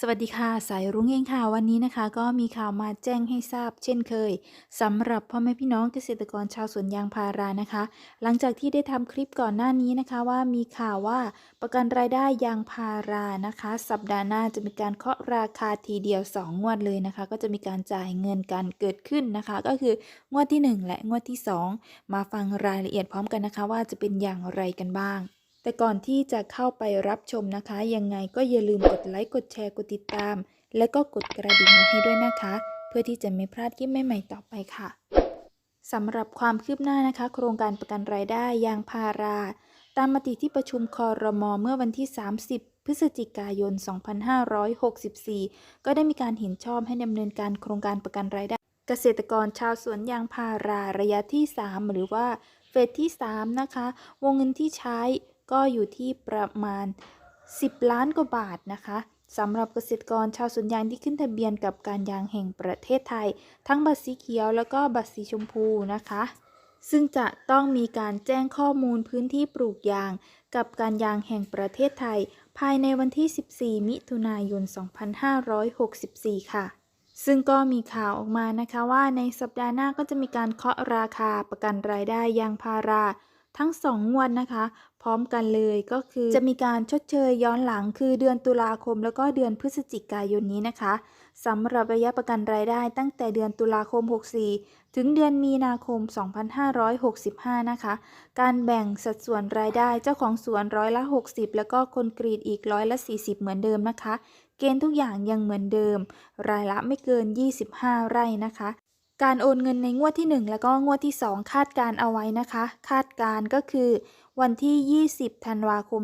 สวัสดีค่ะสายรุ้งเองค่ะวันนี้นะคะ ก็มีข่าวมาแจ้งให้ทราบ เช่นเคยสำหรับพ่อแม่พี่น้องเกษตรกรชาวสวนยางพารานะคะ หลังจากที่ได้ทำคลิปก่อนหน้านี้นะคะ ว่ามีข่าวว่าประกันรายได้ยางพารานะคะ สัปดาห์หน้าจะมีการเคาะราคาทีเดียว 2 งวดเลยนะคะ ก็จะมีการจ่ายเงินกันเกิดขึ้นนะคะ ก็คืองวดที่ 1 และงวดที่ 2 มาฟังรายละเอียดพร้อมกันนะคะ ว่าจะเป็นอย่างไรกันบ้าง แต่ก่อนที่จะเข้าไปรับชมนะคะ ยังไงก็อย่าลืมกดไลค์กดแชร์กดติดตาม และก็กดกระดิ่งไว้ให้ด้วยนะคะ เพื่อที่จะไม่พลาดคลิปใหม่ๆต่อไปค่ะสำหรับความคืบหน้านะคะ โครงการประกันรายได้ยางพารา ตามมติที่ประชุมคอรมอเมื่อวันที่ 30พฤศจิกายน 2564 ก็ได้มีการเห็นชอบให้ดำเนินการโครงการประกันรายได้ เกษตรกรชาวสวนยางพาราระยะที่ 3 หรือว่าเฟสที่ 3 นะคะ วงเงินที่ใช้ ก็อยู่ที่ประมาณ 10 ล้านกว่าบาทนะคะสำหรับเกษตรกรชาวสวนยางที่ขึ้นทะเบียนกับการยางแห่งประเทศไทย ทั้งบัตรสีเขียวแล้วก็บัตรสีชมพูนะคะ ซึ่งจะต้องมีการแจ้งข้อมูลพื้นที่ปลูกยาง กับการยางแห่งประเทศไทย ภายในวันที่ 14 มิถุนายน 2564 ค่ะ ซึ่งก็มีข่าวออกมานะคะว่าในสัปดาห์หน้าก็จะมีการเคาะราคาประกันรายได้ยางพารา ทั้ง 2 งวดนะคะ พร้อมกันเลยก็คือจะมีการชดเชยย้อนหลังคือเดือนตุลาคม แล้วก็เดือนพฤศจิกายนนี้นะคะสำหรับระยะประกันรายได้ตั้งแต่เดือนตุลาคม 64 ถึงเดือนมีนาคม 2565 นะคะ การแบ่งสัดส่วนรายได้เจ้าของสวนร้อยละ 60 แล้วก็คนกรีดอีกร้อยละ 40 เหมือนเดิมนะคะ เกณฑ์ทุกอย่างยังเหมือนเดิม รายละไม่เกิน 25 ไร่นะคะ การโอนเงินในงวดที่ 1 แล้วก็งวดที่ 2 คาดการเอาไว้นะคะ คาดการก็คือวันที่ 20 ธันวาคม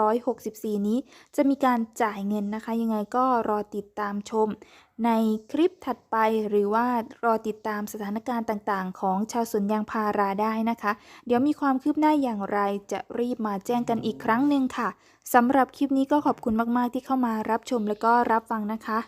2564 นี้ จะมีการจ่ายเงินนะคะ ยังไงก็รอติดตามชม ในคลิปถัดไปหรือว่ารอติดตามสถานการณ์ต่างๆ ของชาวสวนยางพาราได้นะคะ เดี๋ยวมีความคืบหน้าอย่างไรจะรีบมาแจ้งกันอีกครั้งหนึ่งค่ะสำหรับคลิปนี้ก็ขอบคุณมากๆที่เข้ามารับชมและก็รับฟังนะคะ